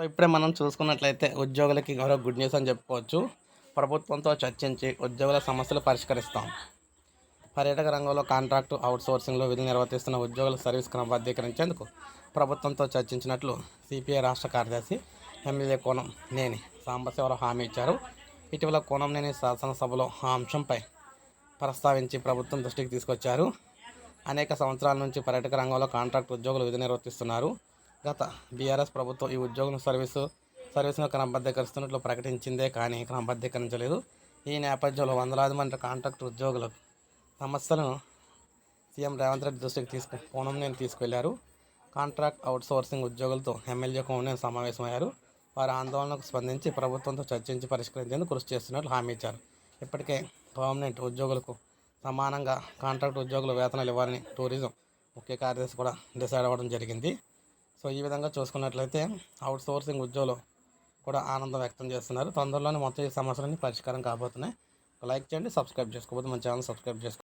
So ఇప్పుడే మనం చూసుకున్నట్లయితే ఉద్యోగులకి మరో గుడ్ న్యూస్ అని చెప్పుకోవచ్చు. ప్రభుత్వంతో చర్చించి ఉద్యోగుల సమస్యలు పరిష్కరిస్తాం. పర్యాటక రంగంలో కాంట్రాక్టు అవుట్సోర్సింగ్లో విధులు నిర్వర్తిస్తున్న ఉద్యోగుల సర్వీస్ క్రమబద్ధీకరించేందుకు ప్రభుత్వంతో చర్చించినట్లు సిపిఐ రాష్ట్ర కార్యదర్శి ఎమ్మెల్యే కోనం నేని సాంబశివరావు హామీ ఇచ్చారు. ఇటీవల కోనం నేని శాసనసభలో ఆ అంశంపై ప్రస్తావించి ప్రభుత్వం దృష్టికి తీసుకొచ్చారు. అనేక సంవత్సరాల నుంచి పర్యాటక రంగంలో కాంట్రాక్ట్ ఉద్యోగులు విధి నిర్వర్తిస్తున్నారు. గత బీఆర్ఎస్ ప్రభుత్వం ఈ ఉద్యోగుల సర్వీసు సర్వీసును క్రమబద్ధీకరిస్తున్నట్లు ప్రకటించిందే కానీ క్రమబద్ధీకరించలేదు. ఈ నేపథ్యంలో వందలాది మంది కాంట్రాక్ట్ ఉద్యోగుల సమస్యలను సీఎం రేవంత్ రెడ్డి దృష్టికి తీసుకు కోణం నేను తీసుకెళ్ళారు కాంట్రాక్ట్ అవుట్సోర్సింగ్ ఉద్యోగులతో ఎమ్మెల్యే కోణం సమావేశమయ్యారు. వారి ఆందోళనకు స్పందించి ప్రభుత్వంతో చర్చించి పరిష్కరించేందుకు కృషి చేస్తున్నట్లు హామీ ఇచ్చారు. ఇప్పటికే పర్మనెంట్ ఉద్యోగులకు సమానంగా కాంట్రాక్ట్ ఉద్యోగుల వేతనాలు ఇవ్వాలని టూరిజం ముఖ్య కార్యదర్శి కూడా డిసైడ్ అవ్వడం జరిగింది. సో ఈ విధంగా చూసుకున్నట్లయితే అవుట్ సోర్సింగ్ ఉద్యోగులు కూడా ఆనందం వ్యక్తం చేస్తున్నారు. తొందరలోనే మొత్తం ఈ సమస్యలన్నీ పరిష్కారం కాబోతున్నాయి. లైక్ చేయండి సబ్స్క్రైబ్ చేసుకోకపోతే మన ఛానల్ సబ్స్క్రైబ్ చేసుకోండి